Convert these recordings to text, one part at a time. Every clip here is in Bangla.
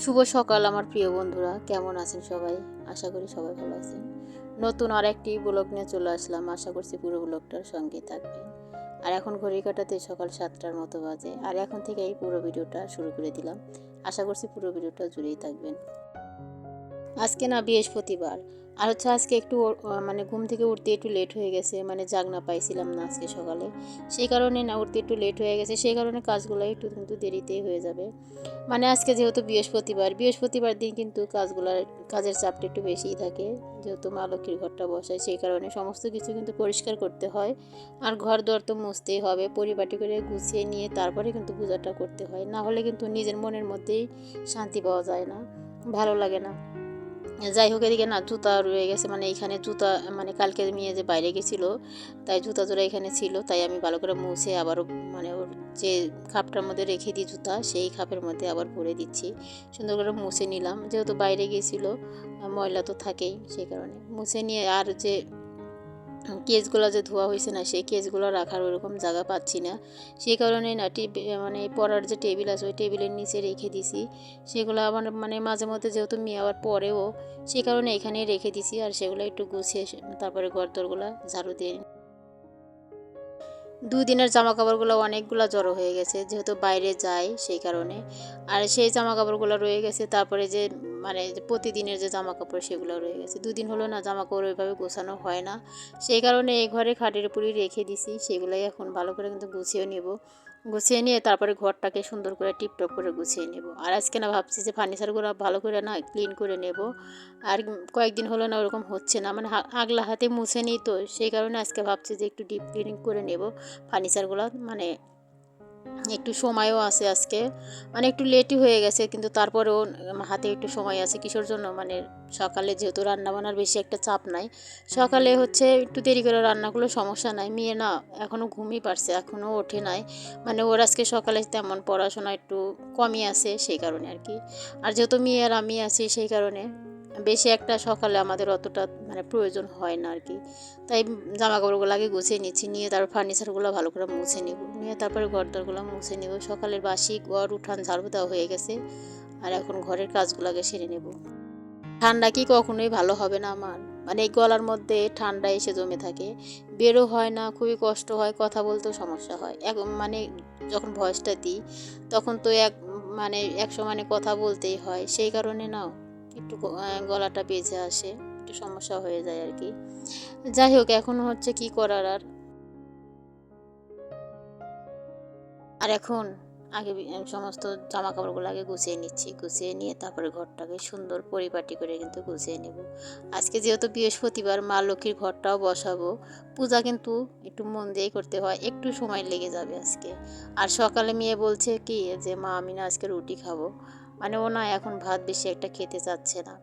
শুভ সকাল, আমার প্রিয় বন্ধুরা। কেমন আছেন সবাই? আশা করি সবাই ভালো আছেন। নতুন আর একটি ব্লগ নিয়ে চলে আসলাম। আশা করছি পুরো ব্লগটার সঙ্গে থাকবে আর এখন ঘড়ি কাটাতে সকাল সাতটার মতো বাজে। আর এখন থেকে এই পুরো ভিডিওটা শুরু করে দিলাম। আশা করছি পুরো ভিডিওটা জুড়েই থাকবেন। আজকে না বৃহস্পতিবার। আর হচ্ছে আজকে একটু মানে ঘুম থেকে উঠতে একটু লেট হয়ে গেছে মানে জাগনা পাইছিলাম না আজকে সকালে। সেই কারণে না উঠতে একটু লেট হয়ে গেছে, সেই কারণে কাজগুলো একটু কিন্তু দেরিতেই হয়ে যাবে। মানে আজকে যেহেতু বৃহস্পতিবার বৃহস্পতিবার দিন কিন্তু কাজগুলোর, কাজের চাপটা একটু বেশিই থাকে, যেহেতু মা লক্ষ্মীর ঘরটা বসায়, সেই কারণে সমস্ত কিছু কিন্তু পরিষ্কার করতে হয়। আর ঘর দর তো মুছতেই হবে, পরিপাটি করে গুছিয়ে নিয়ে তারপরে কিন্তু পূজাটা করতে হয়। না হলে কিন্তু নিজের মনের মধ্যেই শান্তি পাওয়া যায় না, ভালো লাগে না। যাই হোক, এদিকে না জুতা রয়ে গেছে। মানে এখানে জুতা মানে কালকে মেয়ে যে বাইরে গেছিল, তাই জুতা জোড়া এখানে ছিল। তাই আমি ভালো করে মুছে আবারও মানে ওর যে খাপটার মধ্যে রেখে দিই জুতা, সেই খাপের মধ্যে আবার ভরে দিচ্ছি। সুন্দর করে মুছে নিলাম। যেহেতু বাইরে গেছিল, ময়লা তো থাকেই, সেই কারণে। মুছে নিয়ে আর যে কেসগুলো যে ধোয়া হয়েছে না, সেই কেসগুলো রাখার ওরকম জায়গা পাচ্ছি না। সেই কারণে না মানে পড়ার যে টেবিল আছে, ওই টেবিলের নিচে রেখে দিছি। সেগুলো আবার মানে মাঝে মধ্যে যেহেতু মেয়ে আবার পরেও সেই কারণে এখানেই রেখে দিছি আর সেগুলো একটু গুছিয়ে তারপরে ঘর ঝাড়ু দিয়ে দুদিনের জামা কাপড়গুলো অনেকগুলো জড়ো হয়ে গেছে, যেহেতু বাইরে যায় সেই কারণে। আর সেই জামা কাপড়গুলো রয়ে গেছে, তারপরে যে মানে প্রতিদিনের যে জামা কাপড় সেগুলো রয়ে গেছে। দুদিন হলো না জামা কাপড় ওইভাবে গোছানো হয় না। সেই কারণে এই ঘরে খাটের উপরই রেখে দিছি, সেগুলোই এখন ভালো করে কিন্তু গুছিয়ে নেব। গুছিয়ে নিয়ে তারপরে ঘরটাকে সুন্দর করে টিপটপ করে গুছিয়ে নেব। আর আজকে না ভাবছি যে ফার্নিচারগুলো ভালো করে না ক্লিন করে নেব। আর কয়েকদিন হলো না ওরকম হচ্ছে না মানে আগলা হাতে মুছে নিই তো, সেই কারণে আজকে ভাবছি যে একটু ডিপ ক্লিনিং করে নেব ফার্নিচারগুলো মানে একটু সময়ও আছে আজকে। মানে একটু লেটই হয়ে গেছে কিন্তু তারপরেও হাতে একটু সময় আছে। কিসের জন্য? মানে সকালে যেহেতু রান্না বান্নার বেশি একটা চাপ নাই সকালে হচ্ছে একটু দেরি করে রান্না করলে সমস্যা নাই। মেয়ে না এখনও ঘুমই পারছে এখনও ওঠে নাই। মানে ওর আজকে সকালে তেমন পড়াশোনা একটু কমই আছে সেই কারণে আর কি। আর যেহেতু মেয়ে আর আমি আছি সেই কারণে বেশি একটা সকালে আমাদের অতটা মানে প্রয়োজন হয় না আর কি তাই জামা কাপড়গুলো আগে গুছিয়ে নিচ্ছি, নিয়ে তারপর ফার্নিচারগুলো ভালো করে মুছে নিব। নিয়ে তারপরে ঘরদরগুলো মুছে নিব। সকালের বাসি, ঘর, উঠান, ঝাড়ু দেওয়া হয়ে গেছে। আর এখন ঘরের কাজগুলো আগে সেরে নেব। ঠান্ডা কি কখনোই ভালো হবে না আমার। মানে এই গলার মধ্যে ঠান্ডা এসে জমে থাকে। বেরো হয় না, খুবই কষ্ট হয়, কথা বলতেও সমস্যা হয়। এক মানে যখন ভয়েসটা দিই, তখন তো এক মানে এক সমানে কথা বলতেই হয়। সেই কারণে না একটু গলাটা বেজে আসে, একটু সমস্যা হয়ে যায় আর কি। যাই হোক, এখন হচ্ছে কি করার আর? আর এখন আগে সমস্ত জামা কাপড়গুলো আগে গুছিয়ে নিচ্ছি। গুছিয়ে নিয়ে তারপরে ঘরটাকে সুন্দর পরিপাটি করে কিন্তু গুছিয়ে নেব। আজকে যেহেতু বৃহস্পতিবার, মা লক্ষ্মীর ঘরটাও বসাবো। পূজা কিন্তু একটু মন দিয়েই করতে হয়, একটু সময় লেগে যাবে আজকে। আর সকালে মেয়ে বলছে কি, যে মা আমি না আজকে রুটি খাব। মানে ও না এখন ভাত বেশি একটা খেতে চাচ্ছে না।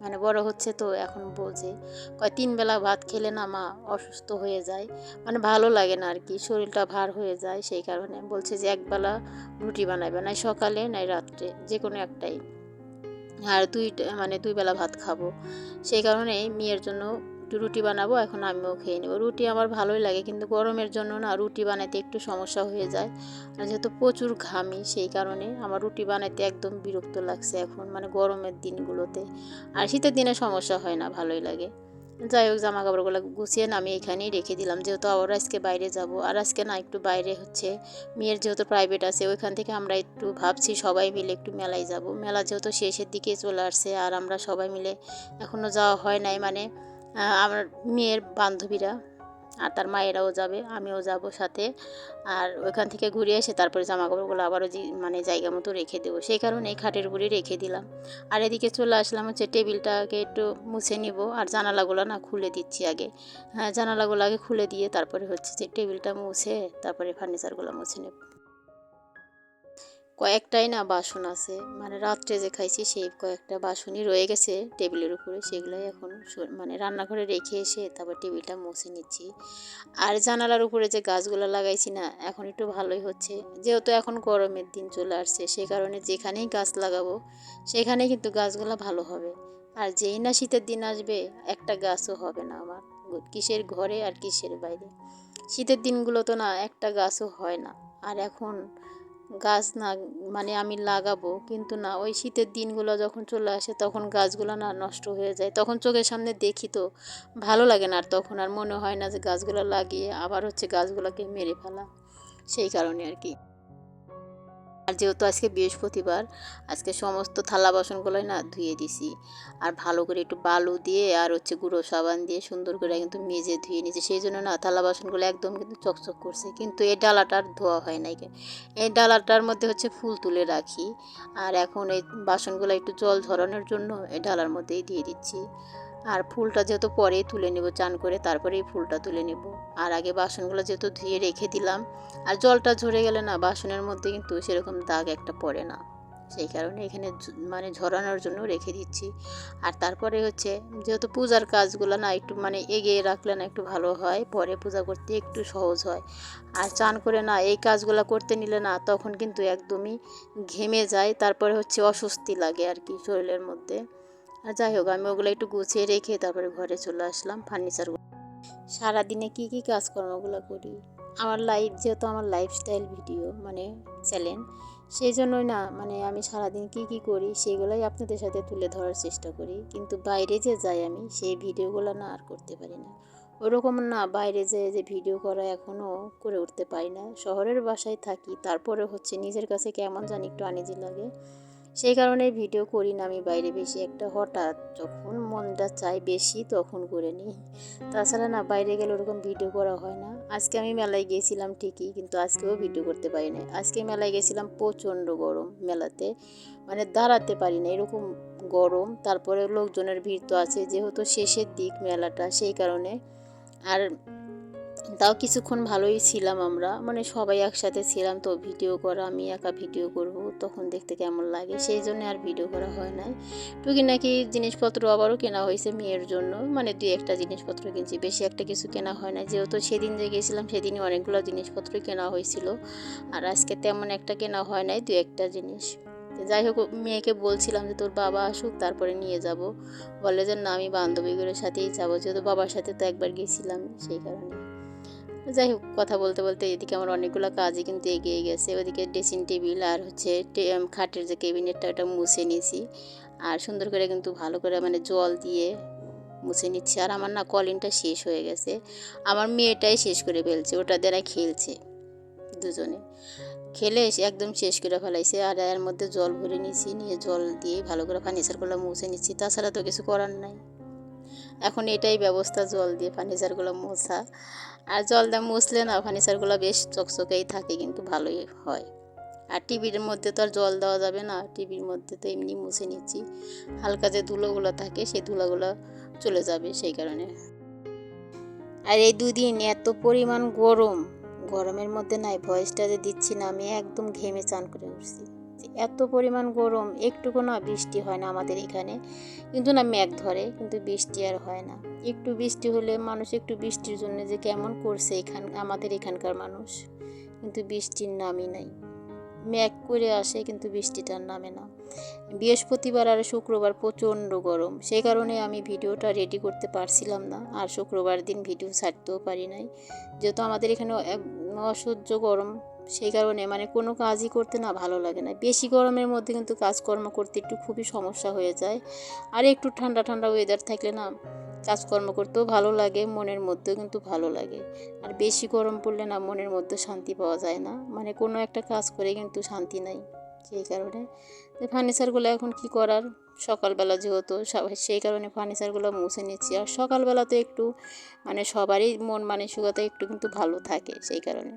মানে বড় হচ্ছে তো এখন বোঝে কয় তিন বেলা ভাত খেলে না মা অসুস্থ হয়ে যায়। মানে ভালো লাগে না আর কি শরীরটা ভার হয়ে যায় সেই কারণে। বলছে যে একবেলা রুটি বানাবে, নাই সকালে নাই রাত্রে যে কোনো একটাই। আর দুই মানে দুই বেলা ভাত খাব। সেই কারণে মেয়ের জন্য একটু রুটি বানাবো, এখন আমিও খেয়ে নেব। রুটি আমার ভালোই লাগে, কিন্তু গরমের জন্য না রুটি বানাতে একটু সমস্যা হয়ে যায়। আর যেহেতু প্রচুর ঘামি, সেই কারণে আমার রুটি বানাতে একদম বিরক্ত লাগছে এখন মানে গরমের দিনগুলোতে। আর শীতের দিনে সমস্যা হয় না, ভালোই লাগে। যাই হোক জামা কাপড়গুলো গুছিয়ে আমি এখানেই রেখে দিলাম, যেহেতু আবার আজকে বাইরে যাব। আর আজকে না একটু বাইরে হচ্ছে, মেয়ের যেহেতু প্রাইভেট আছে, ওইখান থেকে আমরা একটু ভাবছি সবাই মিলে একটু মেলায় যাব। মেলা যেহেতু শেষের দিকে চলে আসছে, আর আমরা সবাই মিলে এখনও যাওয়া হয় নাই মানে আমার মেয়ের বান্ধবীরা আর তার মায়েরাও যাবে, আমিও যাব সাথে। আর ওইখান থেকে ঘুরে এসে তারপরে জামা কাপড়গুলো আবারও মানে জায়গা মতো রেখে দেবো। সেই কারণে এই খাটের উপরে রেখে দিলাম। আর এদিকে চলে আসলাম হচ্ছে টেবিলটাকে একটু মুছে নিব। আর জানালাগুলো না খুলে দিচ্ছি আগে। হ্যাঁ জানালাগুলো আগে খুলে দিয়ে তারপরে হচ্ছে যে টেবিলটা মুছে তারপরে ফার্নিচারগুলো মুছে নেব। কয়েকটাই না বাসন আছে। মানে রাত্রে যে খাইছি সেই কয়েকটা বাসনই রয়ে গেছে টেবিলের উপরে। সেগুলোই এখন স- মানে রান্নাঘরে রেখে এসে তারপর টেবিলটা মুছে নিচ্ছি। আর জানালার উপরে যে গাছগুলো লাগাইছি না, এখন একটু ভালোই হচ্ছে। যেহেতু এখন গরমের দিন চলে আসছে সেই কারণে যেখানেই গাছ লাগাবো, সেখানেই কিন্তু গাছগুলো ভালো হবে। আর যেই না শীতের দিন আসবে, একটা গাছও হবে না আমার। কিসের ঘরে আর কিসের বাইরে। শীতের দিনগুলো তো না একটা গাছও হয় না। আর এখন গাছ না মানে আমি লাগাবো, কিন্তু না, ওই শীতের দিনগুলো যখন চলে আসে তখন গাছগুলো না নষ্ট হয়ে যায়। তখন চোখের সামনে দেখি তো, ভালো লাগে না আর তখন আর মনে হয় না যে গাছগুলো লাগিয়ে আবার হচ্ছে গাছগুলোকে মেরে ফেলা। সেই কারণে আর কি। আর যেহেতু আজকে বৃহস্পতিবার, আজকে সমস্ত থালা বাসনগুলোই না ধুয়ে দিছি। আর ভালো করে একটু বালু দিয়ে আর হচ্ছে গুঁড়ো সাবান দিয়ে সুন্দর করে কিন্তু মেজে ধুয়ে নিয়েছি। সেই জন্য না থালা বাসনগুলো একদম কিন্তু চকচক করছে। কিন্তু এই ডালাটার ধোয়া হয় নাই এই ডালাটার মধ্যে হচ্ছে ফুল তুলে রাখি। আর এখন এই বাসনগুলো একটু জল ঝরানোর জন্য এই ডালার মধ্যেই দিয়ে দিচ্ছি। আর ফুলটা যেহেতু পরেই তুলে নেব, চান করে তারপরে এই ফুলটা তুলে নেব। আর আগে বাসনগুলো যেহেতু ধুয়ে রেখে দিলাম, আর জলটা ঝরে গেলে না বাসনের মধ্যে কিন্তু সেরকম দাগ একটা পড়ে না। সেই কারণে এখানে মানে ঝরানোর জন্য রেখে দিচ্ছি। আর তারপরে হচ্ছে যেহেতু পূজার কাজগুলো না একটু মানে এগিয়ে রাখলে না একটু ভালো হয়, পরে পূজা করতে একটু সহজ হয়। আর চান করে না এই কাজগুলো করতে নিলে না তখন কিন্তু একদমই ঘেমে যায়, তারপরে হচ্ছে অস্বস্তি লাগে আর কি শরীরের মধ্যে। আর যাই হোক, আমি ওগুলো একটু গুছিয়ে রেখে তারপরে ঘরে চলে আসলাম ফার্নিচার সারাদিনে কি কি কাজকর্মগুলো করি? আমার লাইফ যেহেতু আমার লাইফস্টাইল ভিডিও মানে চ্যানেল সেই জন্যই না মানে আমি সারাদিন কি কি করি সেগুলোই আপনাদের সাথে তুলে ধরার চেষ্টা করি। কিন্তু বাইরে যে যাই আমি, সেই ভিডিওগুলো না আর করতে পারি না। ওরকম না, বাইরে যে যে ভিডিও করা এখনও করে উঠতে পারি না। শহরের বাসায় থাকি, তারপরে হচ্ছে নিজের কাছে কেমন জানি একটু আনিজি লাগে। সেই কারণে ভিডিও করি না আমি বাইরে বেশি। একটা হঠাৎ যখন মনটা চাই বেশি তখন করে নিই। তাছাড়া না বাইরে গেলে ওরকম ভিডিও করা হয় না। আজকে আমি মেলায় গিয়েছিলাম ঠিকই কিন্তু আজকেও ভিডিও করতে পারি না আজকে মেলায় গেছিলাম প্রচণ্ড গরম মেলাতে। মানে দাঁড়াতে পারি না এরকম গরম। তারপরে লোকজনের ভিড় তো আছে, যেহেতু শেষের দিক মেলাটা সেই কারণে। আর তাও কিছুক্ষণ ভালোই ছিলাম আমরা। মানে সবাই একসাথে ছিলাম তো ভিডিও করা, আমি একা ভিডিও করব, তখন দেখতে কেমন লাগে? সেই জন্য আর ভিডিও করা হয় নাই। টুকি নাকি জিনিসপত্র আবারও কেনা হয়েছে মেয়ের জন্য। মানে দুই একটা জিনিসপত্র কিনছি, বেশি একটা কিছু কেনা হয় না যেহেতু সেদিন যে গেছিলাম, সেদিনই অনেকগুলো জিনিসপত্র কেনা হয়েছিল। আর আজকে তেমন একটা কেনা হয় নাই দু একটা জিনিস। যাই হোক, মেয়েকে বলছিলাম যে, তোর বাবা আসুক, তারপরে নিয়ে যাব। বলে যে, না, আমি বান্ধবীগুলোর সাথেই যাব। যেহেতু বাবার সাথে তো একবার গেছিলাম, সেই কারণে। যাই হোক, কথা বলতে বলতে এদিকে আমার অনেকগুলো কাজই কিন্তু এগিয়ে গেছে। ওদিকে ড্রেসিং টেবিল আর হচ্ছে খাটের যে কেবিনেটটা ওটা মুছে নিয়েছি। আর সুন্দর করে কিন্তু ভালো করে মানে জল দিয়ে মুছে নিচ্ছি। আর আমার না কলিনটা শেষ হয়ে গেছে। আমার মেয়েটাই শেষ করে ফেলছে, ওটা দ্বারা খেলছে দুজনে। খেলে একদম শেষ করে ফেলাইছে। আর এর মধ্যে জল ভরে নিয়েছি, নিয়ে জল দিয়ে ভালো করে ফার্নিচারগুলো মুছে নিচ্ছি। তাছাড়া তো কিছু করার নাই। এখন এটাই ব্যবস্থা, জল দিয়ে ফার্নিচারগুলো মোছা। আর জল দিয়ে মুছলে না, ফার্নিচারগুলো বেশ চকচকেই থাকে, কিন্তু ভালোই হয়। আর টিভির মধ্যে তো আর জল দেওয়া যাবে না, টিভির মধ্যে তো এমনি মুছে নিচ্ছি। হালকা যে ধুলোগুলো থাকে সেই ধুলোগুলো চলে যাবে সেই কারণে। আর এই দুদিন এত পরিমাণ গরম, গরমের মধ্যে নাই, ভয়েসটা যে দিচ্ছি না, আমি একদম ঘেমে চান করে উঠছি। এত পরিমাণ গরম একটুকু না বৃষ্টি হয় না আমাদের এখানে। কিন্তু না মেঘ ধরে, কিন্তু বৃষ্টি আর হয় না। একটু বৃষ্টি হলে মানুষ একটু বৃষ্টির জন্য যে কেমন করছে এখান, আমাদের এখানকার মানুষ। কিন্তু বৃষ্টির নামই নাই। মেঘ করে আসে, কিন্তু বৃষ্টিটার নামে না। বৃহস্পতিবার আর শুক্রবার প্রচণ্ড গরম। সেই কারণে আমি ভিডিওটা রেডি করতে পারছিলাম না। আর শুক্রবার দিন ভিডিও ছাড়তেও পারি নাই। যেহেতু আমাদের এখানে অসহ্য গরম। সেই কারণে মানে কোনো কাজই করতে না ভালো লাগে না। বেশি গরমের মধ্যে কিন্তু কাজকর্ম করতে একটু খুবই সমস্যা হয়ে যায়। আর একটু ঠান্ডা ঠান্ডা ওয়েদার থাকলে না কাজকর্ম করতেও ভালো লাগে, মনের মধ্যেও কিন্তু ভালো লাগে। আর বেশি গরম পড়লে না মনের মধ্যে শান্তি পাওয়া যায় না। মানে কোনো একটা কাজ করে কিন্তু শান্তি নাই সেই কারণে। ফার্নিচারগুলো এখন কি করার? সকালবেলা যেহেতু সেই কারণে ফার্নিচারগুলো মুছে নিচ্ছি। আর সকালবেলা তো একটু মানে সবারই মন মানসিকতা একটু কিন্তু ভালো থাকে সেই কারণে।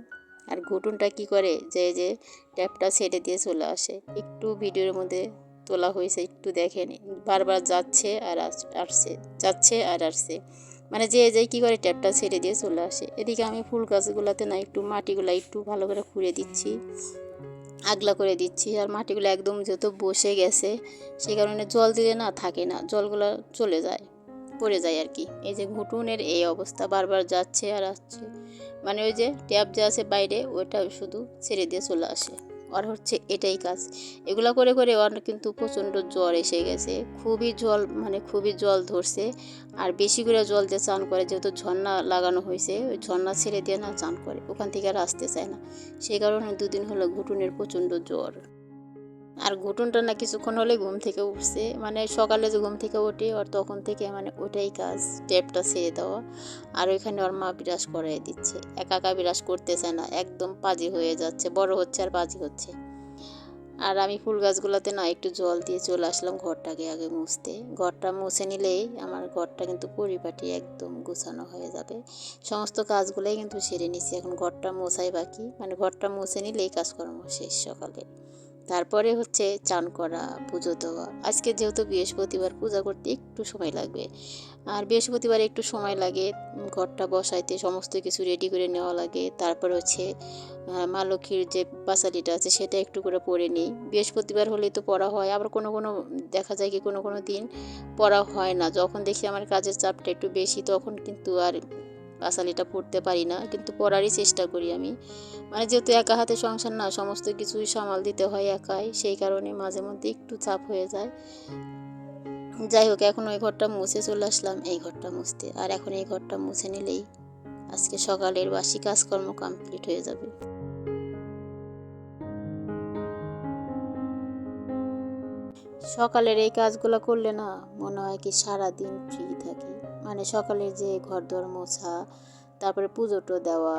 আর ঘুটুনটা কি করে? যে যে ট্যাপটা ছেড়ে দিয়ে চলে আসে। একটু ভিডিওর মধ্যে তোলা হয়েছে, একটু দেখেন। বারবার যাচ্ছে আর আসছে, যাচ্ছে আর আসছে। মানে যে যে কী করে ট্যাপটা ছেড়ে দিয়ে চলে আসে। এদিকে আমি ফুল গাছগুলোতে না একটু মাটিগুলো একটু ভালো করে খুঁড়ে দিচ্ছি, আগলা করে দিচ্ছি। আর মাটিগুলো একদম যেহেতু বসে গেছে সেই কারণে জল দিলে না থাকে না, জলগুলো চলে যায়। পড়ে যায় আর কি। এই যে ঘুটুনের এই অবস্থা বারবার যাচ্ছে আর আসছে। মানে ওই যে ট্যাপ যে আছে বাইরে, ওইটা শুধু ছেড়ে দিয়ে চলে আসে। আর হচ্ছে এটাই কাজ। এগুলো করে করে ওর কিন্তু প্রচণ্ড জ্বর এসে গেছে। খুবই জল মানে খুবই জল ধরছে। আর বেশি করে জল দিয়ে চান করে, যেহেতু ঝর্ণা লাগানো হয়েছে, ওই ঝর্ণা ছেড়ে দিয়ে না চান করে। ওখান থেকে আর আসতে চায় না। সেই কারণে দুদিন হলো ঘুটুনের প্রচণ্ড জ্বর। আর ঘুটুনটা না কিছুক্ষণ হলে ঘুম থেকে উঠছে। মানে সকালে যে ঘুম থেকে ওঠে, আর তখন থেকে মানে ওটাই কাজ, ট্যাপটা ছেড়ে দেওয়া। আর ওইখানে ওর মা বিরাজ করাই দিচ্ছে। একা একা বিরাজ করতেছে না, একদম পাজি হয়ে যাচ্ছে, বড় হচ্ছে আর পাজি হচ্ছে। আর আমি ফুল গাছগুলোতে না একটু জল দিয়ে চলে আসলাম ঘরটাকে আগে মুছতে। ঘরটা মুছে নিলেই আমার ঘরটা কিন্তু পরিপাটি একদম গুছানো হয়ে যাবে। সমস্ত কাজগুলোই কিন্তু সেরে নিছি, এখন ঘরটা মোছাই বাকি। মানে ঘরটা মুছে নিলেই কাজকর্ম শেষ সকালে। তারপরে হচ্ছে চান করা, পুজো দেওয়া। আজকে যেহেতু বৃহস্পতিবার, পূজা করতে একটু সময় লাগবে। আর বৃহস্পতিবার একটু সময় লাগে, ঘরটা বসাইতে, সমস্ত কিছু রেডি করে নেওয়া লাগে। তারপর হচ্ছে মা লক্ষ্মীর যে পাঁচালিটা আছে, সেটা একটু করে পরে নিই। বৃহস্পতিবার হলেই তো পড়া হয়। আবার কোনো কোনো, দেখা যায় কি কোনো কোনো দিন পড়া হয় না। যখন দেখি আমার কাজের চাপটা একটু বেশি, তখন কিন্তু আর পাঁচালিটা পড়তে পারি না, কিন্তু পড়ারই চেষ্টা করি আমি। মানে যেহেতু একা হাতে সংসার না, সমস্ত কিছুই সামাল দিতে হয় একাই, সেই কারণে মাঝে মধ্যে একটু চাপ হয়ে যায়। যাই হোক, এখন ওই ঘরটা মুছে চলে আসলাম, এই ঘরটা মুছতে। আর এখন এই ঘরটা মুছে নিলেই আজকে সকালের বাসি কাজকর্ম কমপ্লিট হয়ে যাবে। সকালের এই কাজগুলো করলে না মনে হয় কি সারাদিন ফ্রি থাকি। মানে সকালে যে ঘর দর মোছা, তারপরে পুজোটো দেওয়া,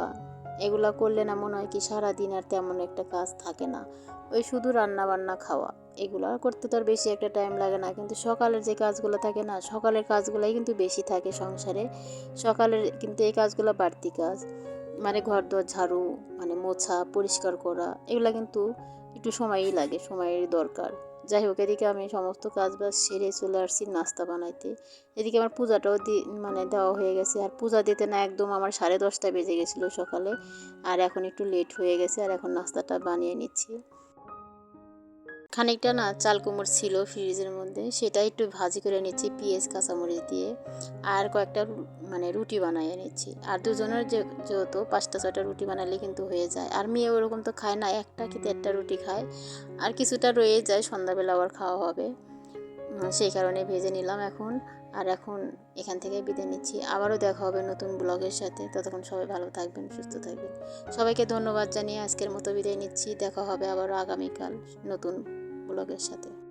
এগুলো করলে না মনে হয় কি সারাদিন আর তেমন একটা কাজ থাকে না। ওই শুধু রান্না বান্না খাওয়া, এগুলো করতে তো আর বেশি একটা টাইম লাগে না। কিন্তু সকালের যে কাজগুলো থাকে না, সকালের কাজগুলোই কিন্তু বেশি থাকে সংসারে। সকালের কিন্তু এই কাজগুলো বাড়তি কাজ মানে ঘর দর ঝাড়ু মানে মোছা, পরিষ্কার করা, এগুলো কিন্তু একটু সময়ই লাগে, সময়ের দরকার। যাই হোক, এদিকে আমি সমস্ত কাজ বাজ সেরে চলে আসছি নাস্তা বানাইতে। এদিকে আমার পূজাটাও দি মানে দেওয়া হয়ে গেছে। আর পূজা দিতে না একদম আমার সাড়ে দশটা বেজে গেছিল সকালে। আর এখন একটু লেট হয়ে গেছে, আর এখন নাস্তাটা বানিয়ে নিচ্ছি। খানিকটা না চাল কুমড় ছিল ফ্রিজের মধ্যে, সেটা একটু ভাজি করে নিচ্ছি পেঁয়াজ, কাঁচামরিচ দিয়ে। আর কয়েকটা মানে রুটি বানিয়ে নিচ্ছি আর দুজনের যে, যেহেতু পাঁচটা, ছয়টা রুটি বানালে কিন্তু হয়ে যায়। আর মেয়ে ওরকম তো খায় না, একটা কি দেড়টা রুটি খায়। আর কিছুটা রয়ে যায়, সন্ধ্যাবেলা আবার খাওয়া হবে। সেই কারণে ভেজে নিলাম এখন। আর এখন এখান থেকে বিদায় নিচ্ছি। আবারও দেখা হবে নতুন ব্লগের সাথে। ততক্ষণ সবাই ভালো থাকবেন, সুস্থ থাকবেন। সবাইকে ধন্যবাদ জানিয়ে আজকের মতো বিদায় নিচ্ছি। দেখা হবে আবারও আগামীকাল নতুন ব্লগের সাথে।